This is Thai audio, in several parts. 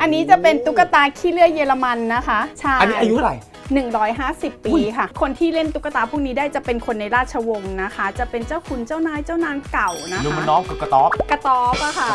อันนี้จะเป็นตุ๊กตาขี้เลื่อยเยอรมันนะคะใช่อันนี้อายุเท่าไหร่ 150 ปีค่ะ คนที่เล่นตุ๊กตาพวกนี้ได้จะเป็นคนในราชวงศ์นะคะ จะเป็นเจ้าคุณเจ้านายเจ้านางเก่านะนูคะมันน้องกับกระต๊อบกระต๊อบอะค่ะ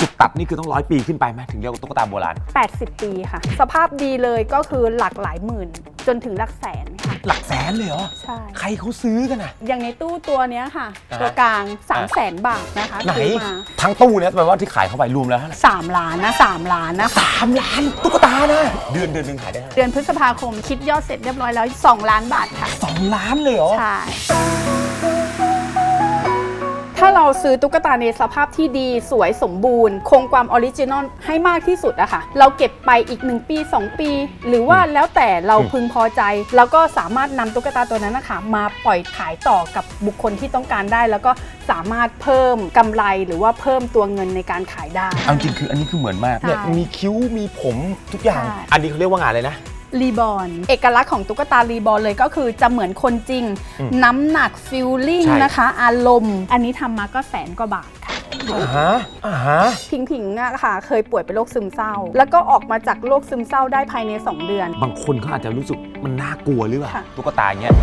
จุดตัดนี่คือต้องร้อยปีขึ้นไปไหมถึงเรียกว่าตุ๊กตาโบราณ 80 ปีค่ะ สภาพดีเลยก็คือหลักหลายหมื่น จนถึงหลักแสนค่ะ หลักแสนเลยเหรอ ใช่ ใครเขาซื้อกันอะ อย่างในตู้ตัวเนี้ยค่ะ อ่าฮะ ตัวกลาง 3 0 0แสนบาทนะคะไหน ซื้อมาทั้งตู้เนี่ยแปลว่าที่ขายเข้าไปรวมแล้วเท่าไหร่สามล้านนะสามล้านนะ สามล้านตุ๊กตานะเดือนเดือนหนึงขายได้เท่าไหร่เดือนพฤษภาคมคิดยอดเสร็จเรียบร้อยแล้ว 2 ล้านบาทค่ะ สองล้านเลยเหรอ ใช่ ถ้าเราซื้อตุ๊กตาในสภาพที่ดีสวยสมบูรณ์ คงความออริจินอลให้มากที่สุดอะค่ะ เราเก็บไปอีก 1 ปี 2 ปี หรือว่าแล้วแต่เราพึงพอใจ แล้วก็สามารถนำตุ๊กตาตัวนั้นนะคะมาปล่อยขายต่อกับบุคคลที่ต้องการได้ แล้วก็สามารถเพิ่มกำไรหรือว่าเพิ่มตัวเงินในการขายได้ เอาจริงคืออันนี้คือเหมือนมากใช่เนี่ยมีคิ้วมีผมทุกอย่าง ใช่ อันนี้เขาเรียกว่างานเลยนะ รีบอร์นเอกลักษณ์ของตุ๊กตารีบอร์นเลยก็คือจะเหมือนคนจริงอืมน้ำหนักฟิลลิ่งใช่ นะคะ อารมณ์ อันนี้ทำมาก็แสนกว่าบาทค่ะ อ่าฮะอ่าฮะ พิงพิงอะค่ะ เคยป่วยเป็นโรคซึมเศร้า แล้วก็ออกมาจากโรคซึมเศร้าได้ภายใน 2 เดือน บางคนเขาอาจจะรู้สึกมันน่ากลัวหรือเปล่าค่ะ ตุ๊กตาอย่างเงี้ย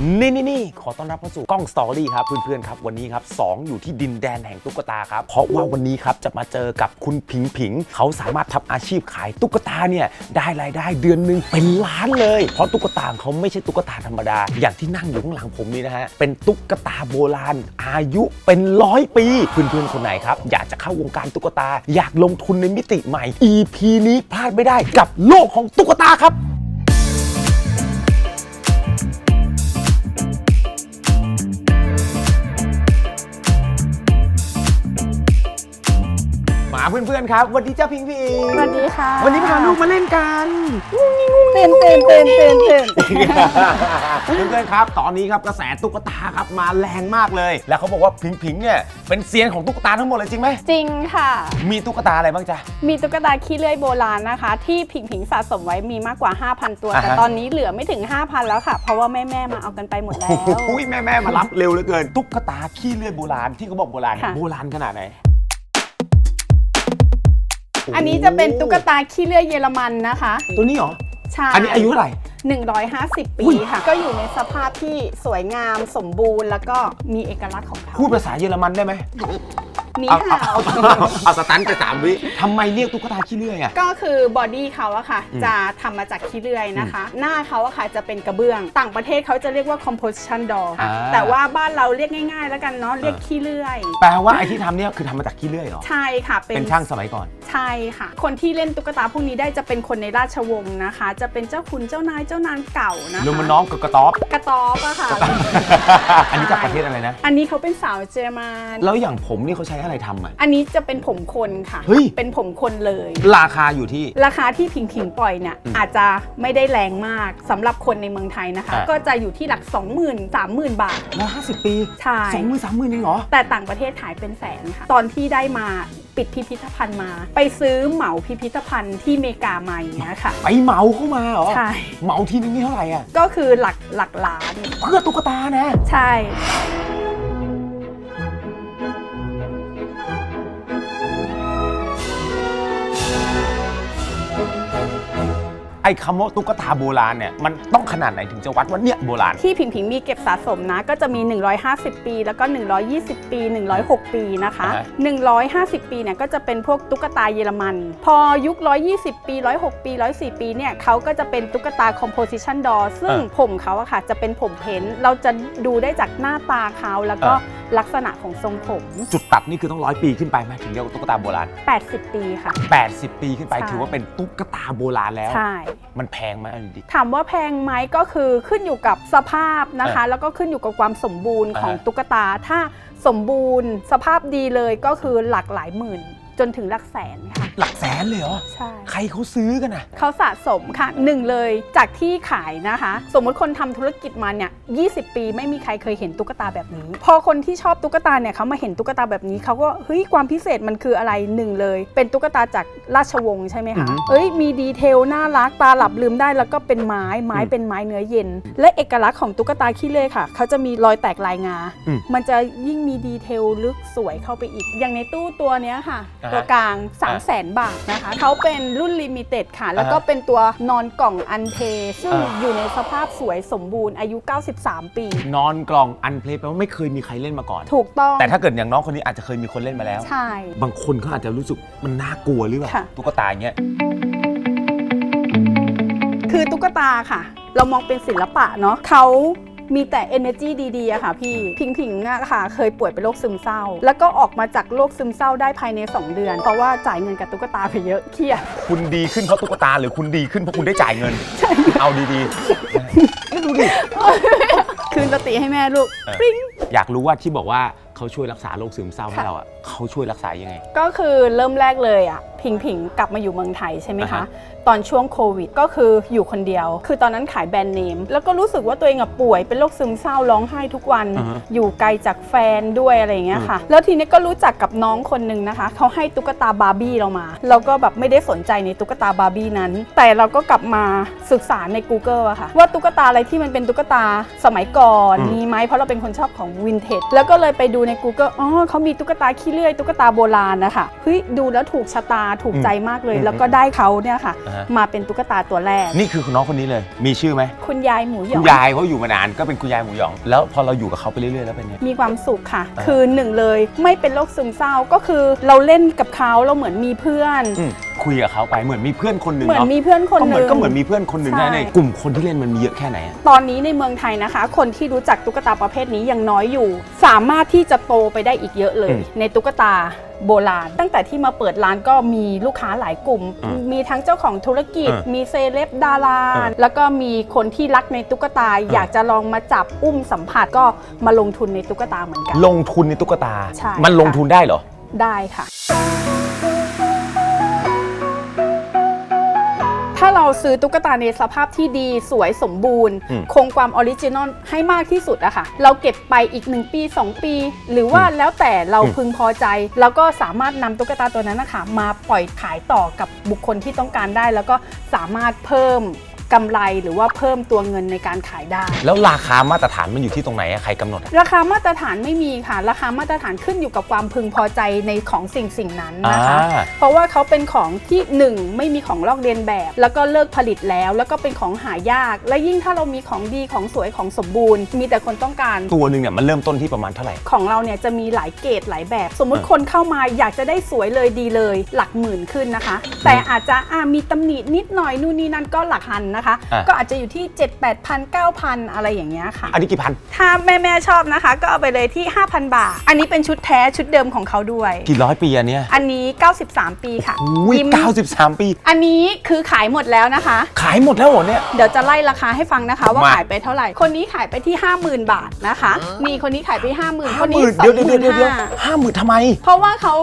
นี่นี่นี่ขอต้อนรับเข้าสู่กล้องสตอรี่ครับ เพื่อนๆครับ วันนี้ครับสองอยู่ที่ดินแดนแห่งตุ๊กตาครับ เพราะว่าวันนี้ครับจะมาเจอกับคุณผิงผิง เขาสามารถทำอาชีพขายตุ๊กตาเนี่ยได้รายได้เดือนหนึ่งเป็นล้านเลย เพราะตุ๊กตาของเขาไม่ใช่ตุ๊กตาธรรมดา อย่างที่นั่งอยู่ข้างหลังผมนี่นะฮะเป็นตุ๊กตาโบราณ อายุเป็นร้อยปีเพื่อนๆคนไหนครับอยากจะเข้าวงการตุ๊กตา อยากลงทุนในมิติใหม่ EP นี้พลาดไม่ได้กับโลกของตุ๊กตาครับ เพื่อนๆครับวันนี้เจ้าพิงพิงสวัสดีค่ะวันนี้พาลูกมาเล่นกันเต้นเต้นเต้นเต้นเต้นเพื่อนๆครับ ตอนนี้ครับกระแสตุ๊กตาครับมาแรงมากเลย แล้วเขาบอกว่าพิงพิงเนี่ยเป็นเซียนของตุ๊กตาทั้งหมดเลยจริงไหมจริงค่ะ มีตุ๊กตาอะไรบ้างจ๊ะมีตุ๊กตาขี้เลื่อยโบราณนะคะ ที่พิงพิงสะสมไว้มีมากกว่า 5,000 ตัวอ่าฮะแต่ตอนนี้เหลือไม่ถึง 5,000 แล้วค่ะ เพราะว่าแม่แม่ๆมาเอากันไปหมดแล้วโอ้ยแม่แม่ๆมารับเร็วเหลือเกินตุ๊กตาขี้เลื่อยโบราณที่เขาบอกโบราณค่ะโบราณขนาดไหน อันนี้จะเป็นตุ๊กตาขี้เลื่อยเยอรมันนะคะตัวนี้เหรอ ใช่อันนี้อายุเท่าไหร่ 150 ปีอุ้ยค่ะ ก็อยู่ในสภาพที่สวยงามสมบูรณ์ แล้วก็มีเอกลักษณ์ของเขาพูดภาษาเยอรมันได้ไหม มีเอาข่าเอาวเอาเอาสตันไปสามวิทำไมเรียกตุ๊กตาขี้เลื่อยอะ ก็คือบอดี้เขาอะค่ะอืมจะทำมาจากขี้เลื่อยนะคะ หน้าเขาอะค่ะจะเป็นกระเบื้อง ต่างประเทศเขาจะเรียกว่า composition doll ค่ะอ่า แต่ว่าบ้านเราเรียกง่ายๆ แล้วกันเนาะเรียกขี้เลื่อย แปลว่าไอ้ที่ทำเนี่ยคือทำมาจากขี้เลื่อยเหรอ ใช่ค่ะ เป็นช่างสมัยก่อน ใช่ค่ะ คนที่เล่นตุ๊กตาพวกนี้ได้จะเป็นคนในราชวงศ์นะคะ จะเป็นเจ้าคุณเจ้านายเจ้านางเก่านะคะนูมันน้องกับกระต๊อบ กระต๊อบอะค่ะ อันนี้จากประเทศอะไรนะ อันนี้เขาเป็นสาวเยอรมัน แล้วอย่างผมนี่เขาใช้อะไรทำอะ อันนี้จะเป็นผมคนค่ะ เฮ้ย เป็นผมคนเลย ราคาอยู่ที่ ราคาที่พิงพิงปล่อยเนี่ยอืมอาจจะไม่ได้แรงมากสำหรับคนในเมืองไทยนะคะ อะก็จะอยู่ที่หลัก 20,000 30,000 บาท ร้อยห้าสิบปีใช่ สองหมื่นสามหมื่นเองเหรอ แต่ต่างประเทศขายเป็นแสนค่ะ ตอนที่ได้มาปิดพิพิธภัณฑ์มา ไปซื้อเหมาพิพิธภัณฑ์ที่อเมริกามาอย่างเงี้ยค่ะ ไปเหมาเข้ามาเหรอ ใช่ เหมาทีนึงนี่เท่าไหร่อะ ก็คือหลักหลักล้าน เพื่อตุ๊กตานะ ใช่ อ้คำว่าตุ๊กตาโบราณเนี่ยมันต้องขนาดไหนถึงจะวัดว่าเนี่ยโบราณ ที่พิงพิงมีเก็บสะสมนะ ก็จะมี 150 ปี แล้วก็ 120 ปี 106 ปีนะคะ อ่าฮะ 150 ปีเนี่ยก็จะเป็นพวกตุ๊กตาเยอรมัน พอยุค 120 ปี 106 ปี 104 ปีเนี่ยเขาก็จะเป็นตุ๊กตา composition doll ซึ่งผมเขาอะค่ะจะเป็นผมเพ้นท์เราจะดูได้จากหน้าตาเขาแล้วก็ ลักษณะของทรงผม จุดตัดนี่คือต้องร้อยปีขึ้นไปไหมถึงเรียกว่าตุ๊กตาโบราณ 80 ปีค่ะ 80 ปีขึ้นไปใช่ ถือว่าเป็นตุ๊กตาโบราณแล้ว ใช่ มันแพงไหมเอันดี ถามว่าแพงไหมก็คือขึ้นอยู่กับสภาพนะคะเออแล้วก็ขึ้นอยู่กับความสมบูรณ์ของอ่าฮะ ตุ๊กตา ถ้าสมบูรณ์สภาพดีเลยก็คือหลักหลายหมื่น จนถึงหลักแสนค่ะ หลักแสนเลยเหรอ ใช่ ใครเขาซื้อกันอะ เขาสะสมค่ะหนึ่งเลยจากที่ขายนะคะ สมมุติคนทำธุรกิจมาเนี่ย20 ปีไม่มีใครเคยเห็นตุ๊กตาแบบนี้ พอคนที่ชอบตุ๊กตาเนี่ยเขามาเห็นตุ๊กตาแบบนี้เขาก็เฮ้ยความพิเศษมันคืออะไรหนึ่งเลย เป็นตุ๊กตาจากราชวงศ์ใช่ไหมอือคะฮึเอ้ยมีดีเทลน่ารักตาหลับลืมได้แล้วก็เป็นไม้ไม้อืมเป็นไม้เนื้อเย็น และเอกลักษณ์ของตุ๊กตาขี้เล่ค่ะเขาจะมีรอยแตกลายงา อืมมันจะยิ่งมีดีเทลลึกสวยเข้าไปอีก อย่างในตู้ตัวเนี้ยค่ะ อ่าฮะตัวกลาง 3 0 0แสนบาทนะคะเขาเป็นรุ่นลิมิเต็ดค่ะ แล้วก็เป็นตัวนอนกล่องอันเทซึ่งอ่าอยู่ในสภาพสวยสมบูรณ์อายุ 93 ปี นอนกล่องอันเพลย์แปลว่าไม่เคยมีใครเล่นมาก่อน ถูกต้อง แต่ถ้าเกิดอย่างน้องคนนี้อาจจะเคยมีคนเล่นมาแล้ว ใช่ บางคนเขาอาจจะรู้สึกมันน่ากลัวหรือเปล่าค่ะ ตุ๊กตาอย่างเงี้ย คือตุ๊กตาค่ะ เรามองเป็นศิลปะเนาะเขา มีแต่ energy ดีๆอะค่ะพี่ พิงพิงอะค่ะ เคยป่วยเป็นโรคซึมเศร้า แล้วก็ออกมาจากโรคซึมเศร้าได้ภายใน 2 เดือน เพราะว่าจ่ายเงินกับตุ๊กตาไปเยอะเครียด คุณดีขึ้นเพราะตุ๊กตาหรือคุณดีขึ้นเพราะคุณได้จ่ายเงินเอาดีๆนี่ดูดิ คืนสติให้แม่ลูกเออ ปริ้ง อยากรู้ว่าที่บอกว่า เขาช่วยรักษาโรคซึมเศร้าให้ค่ะเราอะเขาช่วยรักษายังไง ก็คือเริ่มแรกเลยอะพิงพิงกลับมาอยู่เมืองไทยใช่ไหมอ่าคะฮะตอนช่วงโควิดก็คืออยู่คนเดียว คือตอนนั้นขายแบรนด์เนม แล้วก็รู้สึกว่าตัวเองอะป่วยเป็นโรคซึมเศร้าร้องไห้ทุกวันอ่าฮะอยู่ไกลจากแฟนด้วยอะไรอย่างเงี้ยค่ะ แล้วทีนี้ก็รู้จักกับน้องคนหนึ่งนะคะ เขาให้ตุ๊กตาบาร์บี้เรามา เราก็แบบไม่ได้สนใจในตุ๊กตาบาร์บี้นั้น แต่เราก็กลับมาศึกษาใน Google อะค่ะว่าตุ๊กตาอะไรที่มันเป็นตุ๊กตาสมัยก่อนอืมมีไหมเพราะเราเป็นคนชอบของวินเทจแล้วก็เลยไปดูใน Google อ๋อเขามีตุ๊กตาขี้เลื่อย ตุ๊กตาโบราณนะคะเฮ้ยดูแล้วถูกชะตาถูกใจมากเลยอืมแล้วก็ได้เขาเนี่ยค่ะ อ่าฮะ มาเป็นตุ๊กตาตัวแรก นี่คือคุณน้องคนนี้เลย มีชื่อไหมคุณยายหมูหยคุอณง ยายเขาอยู่มานานก็เป็นคุณยายหมูหยอง แล้วพอเราอยู่กับเขาไปเรื่อยๆแล้วเป็นไง มีความสุขค่ะ อ่าคือหนึ่งเลยไม่เป็นโรคซึมเศร้าก็คือเราเล่นกับเขาเราเหมือนมีเพื่อน อืมคุยกับเขาไปเหมือนมีเพื่อนคนหนึ่งเหมือนเนาะมีเพื่อนคนก็หเหมือนึ่นง ก็เหมือนมีเพื่อนคนหนึ่งใช่ นะในกลุ่มคนที่เล่นมันมีเยอะแค่ไหนอะ ตอนนี้ในเมืองไทยนะคะ คนที่รู้จักตุ๊กตาประเภทนี้ยังน้อยอยู่ สามารถที่จะโตไปได้อีกเยอะเลย ในตุ๊กตาโบราณ ตั้งแต่ที่มาเปิดร้านก็มีลูกค้าหลายกลุ่มอืมมีทั้งเจ้าของธุรกิจอืมมีเซเลบดาราอืมแล้วก็มีคนที่รักในตุ๊กตา อยากจะลองมาจับอุ้มสัมผัสก็มาลงทุนในตุ๊กตาเหมือนกัน ลงทุนในตุ๊กตาใช่มันลงค่ะทุนได้เหรอ ได้ค่ะ เราซื้อตุ๊กตาในสภาพที่ดีสวยสมบูรณ์ อืม คงความออริจินอลให้มากที่สุดอะค่ะ เราเก็บไปอีก 1 ปี 2 ปี หรือว่าแล้วแต่เราอืมพึงพอใจ แล้วก็สามารถนำตุ๊กตาตัวนั้นนะคะมาปล่อยขายต่อกับบุคคลที่ต้องการได้ แล้วก็สามารถเพิ่ม กำไรหรือว่าเพิ่มตัวเงินในการขายได้ แล้วราคามาตรฐานมันอยู่ที่ตรงไหนอะใครกำหนดอะ ราคามาตรฐานไม่มีค่ะ ราคามาตรฐานขึ้นอยู่กับความพึงพอใจในของสิ่งสิ่งนั้นนะคะ อ่า เพราะว่าเขาเป็นของที่หนึ่งไม่มีของลอกเลียนแบบ แล้วก็เลิกผลิตแล้ว แล้วก็เป็นของหายาก และยิ่งถ้าเรามีของดีของสวยของสมบูรณ์ มีแต่คนต้องการ ตัวหนึ่งเนี่ยมันเริ่มต้นที่ประมาณเท่าไหร่ ของเราเนี่ยจะมีหลายเกรดหลายแบบ สมมุติอ่าคนเข้ามาอยากจะได้สวยเลยดีเลย หลักหมื่นขึ้นนะคะ แต่อาจจะอ่ามีตำหนินิดหน่อยนู่นนี่นั่นก็หลักพันนะคะ อ่าก็อาจจะอยู่ที่ 7 8 0 0 0 9,000 อะไรอย่างเงี้ยค่ะ อันนี้กี่พัน ถ้าแม่แม่ๆชอบนะคะ ก็เอาไปเลยที่ 5,000 บาท อันนี้เป็นชุดแท้ชุดเดิมของเขาด้วย กี่ร้อยปีอันเนี้ยอันนี้ 93 ปีค่ะอุ้ยยิ้มเก้าสิบสามปี อันนี้คือขายหมดแล้วนะคะ ขายหมดแล้วเหรอเนี่ย เดี๋ยวจะไล่ราคาให้ฟังนะคะ ว่ามา ขายไปเท่าไหร่ คนนี้ขายไปที่ 50,000 บาทนะคะ มีคนนี้ขายไป 50,000คห้านหนี้มื่นเดี๋ยวเดี๋ยวเดี๋ยวเดี๋ยว25,000ห้าหมื่นทำไม เพราะว่าเขา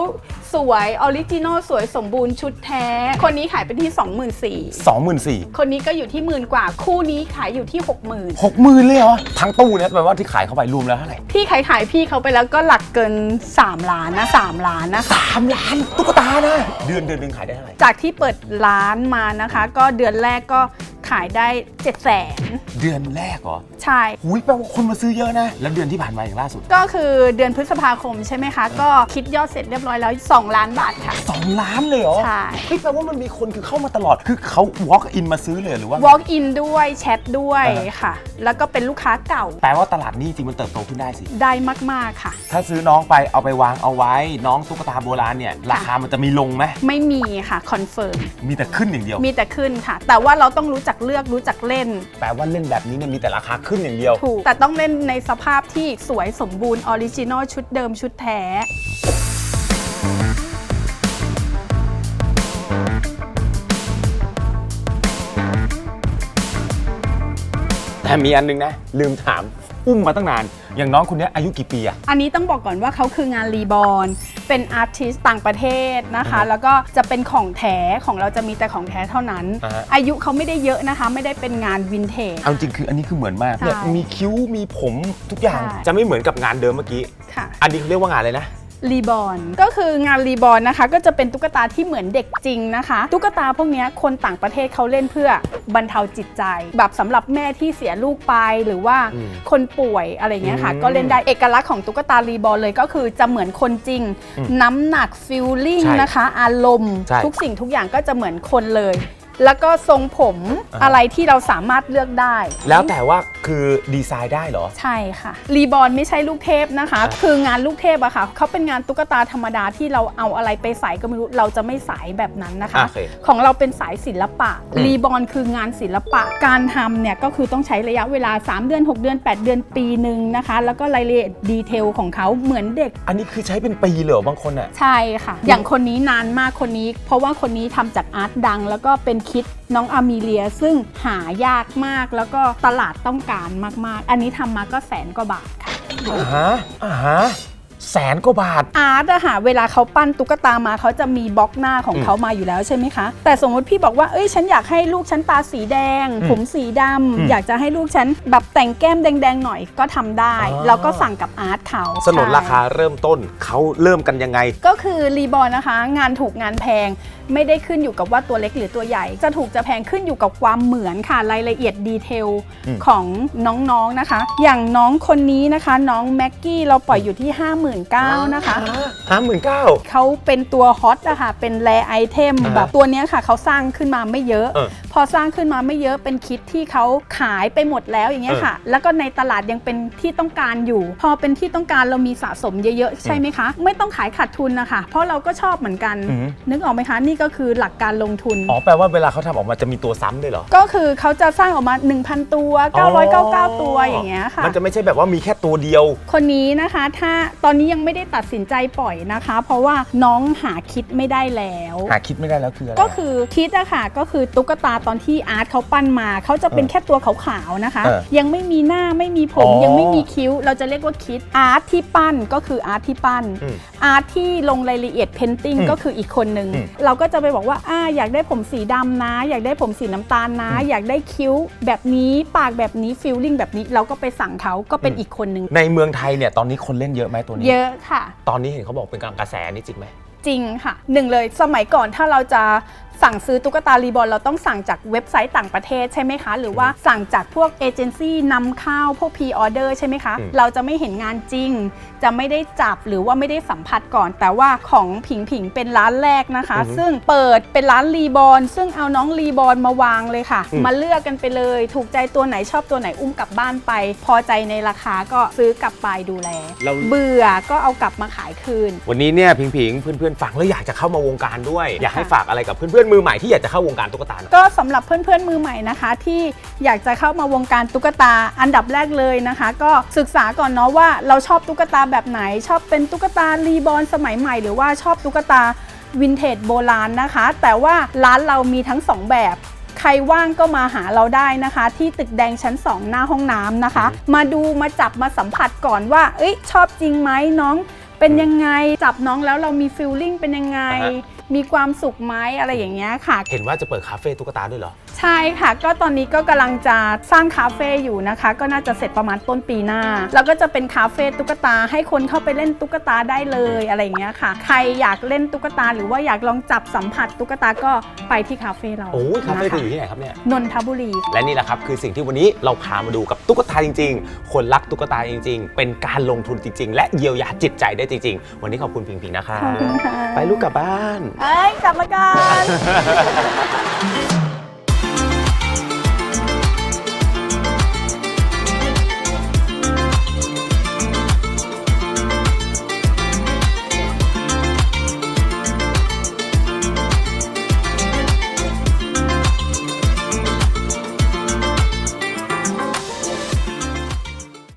สวยออริจินอลสวยสมบูรณ์ชุดแท้ คนนี้ขายไปที่ 24,000สองหมื่นสี่คนนี้ก็อยู่ที่หมื่นกว่า คู่นี้ขายอยู่ที่ 60,000 หกหมื่นเลยเหรอ ทั้งตู้เนี่ยแปลว่าที่ขายเข้าไปรวมแล้วเท่าไหร่ที่ขายขายพี่เขาไปแล้วก็หลักเกิน 3 ล้านนะ 3 ล้านนะสามล้านตุ๊กตานะ เดือนเดือนหนึ่งขายได้เท่าไหร่ จากที่เปิดร้านมานะคะ ก็เดือนแรกก็ ขายได้7 0 0 0 0เดือนแรกเหรอ ใช่ หุยแปลว่าคนมาซื้อเยอะนะ แล้วเดือนที่ผ่านมาอย่างล่าสุด ก็คือเดือนพฤษภาคมใช่ไหมคะ ก็คิดยอดเสร็จเรียบร้อยแล้ว 2 ล้านบาทค่ะสองล้านเลยเหรอใช่เฮ้ยแปลว่ามันมีคนคือเข้ามาตลอด คือเขา walk in มาซื้อเลยหรือว่า walk in ด้วยแชทด้วยอ่าฮะค่ะ แล้วก็เป็นลูกค้าเก่า แปลว่าตลาดนี้จริงมันเติบโตขึ้นได้สิ ได้มากๆค่ะ ถ้าซื้อน้องไปเอาไปวางเอาไว้ น้องตุ๊กตาโบราณเนี่ยราคามันจะมีลงไหมไม่มีค่ะคอนเฟิร์ม มีแต่ขึ้นอย่างเดียว มีแต่ขึ้นค่ะ แต่ว่าเราต้องรู้จักเลือกรู้จักเล่น แปลว่าเล่นแบบนี้เนี่ยมีแต่ราคาขึ้นอย่างเดียว ถูก แต่ต้องเล่นในสภาพที่สวยสมบูรณ์ออริจินอลชุดเดิมชุดแท้แต่มีอันนึงนะ ลืมถาม อุ้มมาตั้งนาน อย่างน้องคนเนี้ยอายุกี่ปีอะอันนี้ต้องบอกก่อนว่าเขาคืองานรีบอร์นเป็นอาร์ติสต่างประเทศนะคะอ่าฮะแล้วก็จะเป็นของแท้ของเราจะมีแต่ของแท้เท่านั้นอ่าฮะอายุเขาไม่ได้เยอะนะคะ ไม่ได้เป็นงานวินเทจ เอาจริงคืออันนี้คือเหมือนมากใช่เนี่ยมีคิ้วมีผมทุกอย่าง ใช่ จะไม่เหมือนกับงานเดิมเมื่อกี้ ค่ะ อันนี้เขาเรียกว่างานอะไรนะ รีบอร์นก็คืองานรีบอร์นนะคะ ก็จะเป็นตุ๊กตาที่เหมือนเด็กจริงนะคะ ตุ๊กตาพวกเนี้ยคนต่างประเทศเขาเล่นเพื่อบรรเทาจิตใจ แบบสำหรับแม่ที่เสียลูกไปหรือว่าอืมคนป่วยอะไรเงี้ยค่ะอืมก็เล่นได้เอกลักษณ์ของตุ๊กตารีบอร์นเลยก็คือจะเหมือนคนจริงอืมน้ำหนักฟิลลิ่งใช่นะคะ อารมณ์ใช่ทุกสิ่งทุกอย่างก็จะเหมือนคนเลย แล้วก็ทรงผมอ่า อะไรที่เราสามารถเลือกได้ แล้วแต่ว่าคือดีไซน์ได้เหรอ ใช่ค่ะ รีบอร์นไม่ใช่ลูกเทพนะคะ อ่าคืองานลูกเทพอะค่ะเขาเป็นงานตุ๊กตาธรรมดาที่เราเอาอะไรไปใส่ก็ไม่รู้ เราจะไม่สายแบบนั้นนะคะโอเค ของเราเป็นสายศิลปะ อืม รีบอร์นคืองานศิลปะ การทำเนี่ยก็คือต้องใช้ระยะเวลา 3 เดือน 6 เดือน 8 เดือนปีหนึ่งนะคะ แล้วก็รายละเอียดดีเทลของเขาเหมือนเด็ก อันนี้คือใช้เป็นปีเลยเหรอบางคนอะใช่ค่ะ อย่างคนนี้นานมากคนนี้ เพราะว่าคนนี้ทำจากอาร์ตดัง แล้วก็เป็นคิดน้องอามีเลีย ซึ่งหายากมากแล้วก็ตลาดต้องการมากๆ อันนี้ทำมาก็แสนกว่าบาทค่ะ อ่าฮะอ่าฮะแสนกว่าบาท อาร์ตอะค่ะเวลาเขาปั้นตุ๊กตามาเขาจะมีบล็อกหน้าของอืมเขามาอยู่แล้วใช่ไหมคะ แต่สมมติพี่บอกว่าเอ้ยฉันอยากให้ลูกฉันตาสีแดง อืมผมสีดำอืมอยากจะให้ลูกฉันแบบแต่งแก้มแดงๆหน่อยก็ทำได้อ๋อ แล้วก็สั่งกับอาร์ตเขาสนนใช่ราคาเริ่มต้นเขาเริ่มกันยังไง ก็คือรีบอลนะคะ งานถูกงานแพง ไม่ได้ขึ้นอยู่กับว่าตัวเล็กหรือตัวใหญ่ จะถูกจะแพงขึ้นอยู่กับความเหมือนค่ะรายละเอียดดีเทลอืมของน้องๆนะคะ อย่างน้องคนนี้นะคะ น้องแม็กกี้เราปล่อยอยู่ที่ 59,000นะคะห้าหมื่นเก้า เขาเป็นตัวฮอตอะค่ะเป็นแรไอเทมอ่าฮะแบบตัวเนี้ยค่ะเขาสร้างขึ้นมาไม่เยอะ เออพอสร้างขึ้นมาไม่เยอะเป็นคิดที่เขาขายไปหมดแล้วอย่างเงี้ยค่ะ แล้วก็ในตลาดยังเป็นที่ต้องการอยู่ พอเป็นที่ต้องการเรามีสะสมเยอะๆใช่ไหมคะ ไม่ต้องขายขาดทุนนะคะเพราะเราก็ชอบเหมือนกัน อืม นึกออกไหมคะนี่ก็คือหลักการลงทุน อ๋อแปลว่าเวลาเขาทำออกมาจะมีตัวซ้ำด้วยเหรอ ก็คือเขาจะสร้างออกมา 1,000 ตัว 999 ตัวอย่างเงี้ยค่ะ มันจะไม่ใช่แบบว่ามีแค่ตัวเดียว คนนี้นะคะถ้าตอนนี้ยังไม่ได้ตัดสินใจปล่อยนะคะ เพราะว่าน้องหาคิดไม่ได้แล้ว หาคิดไม่ได้แล้วคืออะไร ก็คือคิดอะค่ะก็คือตุ๊กตาตอนที่อาร์ตเขาปั้นมาเขาจะเป็นเออแค่ตัวขาวๆนะคะ เออยังไม่มีหน้าไม่มีผม อ๋อยังไม่มีคิ้ว เราจะเรียกว่าคิดอาร์ตที่ปั้นก็คืออาร์ตที่ปั้นอืมอาร์ตที่ลงรายละเอียดเพนติ้งอืมก็คืออีกคนหนึ่งอืม เราก็จะไปบอกว่าอ่าอยากได้ผมสีดำนะ อยากได้ผมสีน้ำตาลนะอืมอยากได้คิ้วแบบนี้ปากแบบนี้ฟิลลิ่งแบบนี้เราก็ไปสั่งเขาก็เป็นอืมอีกคนหนึ่งในเมืองไทยเนี่ยตอนนี้คนเล่นเยอะไหมตัวนี้ เยอะค่ะ ตอนนี้เห็นเขาบอกเป็นกำลังกระแสนี่จริงไหมจริงค่ะหนึ่งเลยสมัยก่อนถ้าเราจะ สั่งซื้อตุ๊กตารีบอลเราต้องสั่งจากเว็บไซต์ต่างประเทศใช่ไหมคะ หรือว่าสั่งจากพวกเอเจนซี่นำเข้าพวกพรีออเดอร์ใช่ไหมคะอืมเราจะไม่เห็นงานจริง จะไม่ได้จับหรือว่าไม่ได้สัมผัสก่อน แต่ว่าของผิงผิงเป็นร้านแรกนะคะอือฮึซึ่งเปิดเป็นร้านรีบอลซึ่งเอาน้องรีบอลมาวางเลยค่ะอืมมาเลือกกันไปเลย ถูกใจตัวไหนชอบตัวไหนอุ้มกลับบ้านไป พอใจในราคาก็ซื้อกลับไปดูแลเราเบื่อก็เอากลับมาขายคืน วันนี้เนี่ยพิงพิงๆเพื่อนๆฟังแล้วอยากจะเข้ามาวงการด้วย อยากให้ฝากอะไรกับเพื่อนๆมือใหม่ที่อยากจะเข้าวงการตุ๊กตาหน่อย ก็สำหรับเพื่อนๆมือใหม่นะคะ ที่อยากจะเข้ามาวงการตุ๊กตาอันดับแรกเลยนะคะ ก็ศึกษาก่อนเนาะว่าเราชอบตุ๊กตาแบบไหน ชอบเป็นตุ๊กตารีบอลสมัยใหม่ หรือว่าชอบตุ๊กตาวินเทจโบราณนะคะ แต่ว่าร้านเรามีทั้งสองแบบ ใครว่างก็มาหาเราได้นะคะ ที่ตึกแดงชั้น 2 หน้าห้องน้ำนะคะ มาดูมาจับมาสัมผัสก่อนว่า เอ้ยชอบจริงไหมน้องเป็นยังไงจับน้องแล้วเรามีฟีลลิ่งเป็นยังไง อ่าฮะ มีความสุขไหมอะไรอย่างเงี้ยค่ะ เห็นว่าจะเปิดคาเฟ่ตุ๊กตาด้วยเหรอ ใช่ค่ะ ก็ตอนนี้ก็กำลังจะสร้างคาเฟ่อยู่นะคะ ก็น่าจะเสร็จประมาณต้นปีหน้า แล้วก็จะเป็นคาเฟ่ตุ๊กตาให้คนเข้าไปเล่นตุ๊กตาได้เลยอะไรอย่างเงี้ยค่ะ ใครอยากเล่นตุ๊กตา หรือว่าอยากลองจับสัมผัสตุ๊กตาก็ไปที่คาเฟ่เราโอ้ยคาเฟ่นะจะคะอยู่ที่ไหนครับเนี่ยนนทบุรีและนี่แหละครับคือสิ่งที่วันนี้เราพามาดูกับตุ๊กตาจริง ๆ คนรักตุ๊กตาจริง ๆ เป็นการลงทุนจริง ๆ และเยียวยาจิตใจได้จริง ๆ วันนี้ขอบคุณพิงพิงๆนะคะ ขอบคุณค่ะ ไปลูกกลับบ้าน เอ้ยกลับมากัน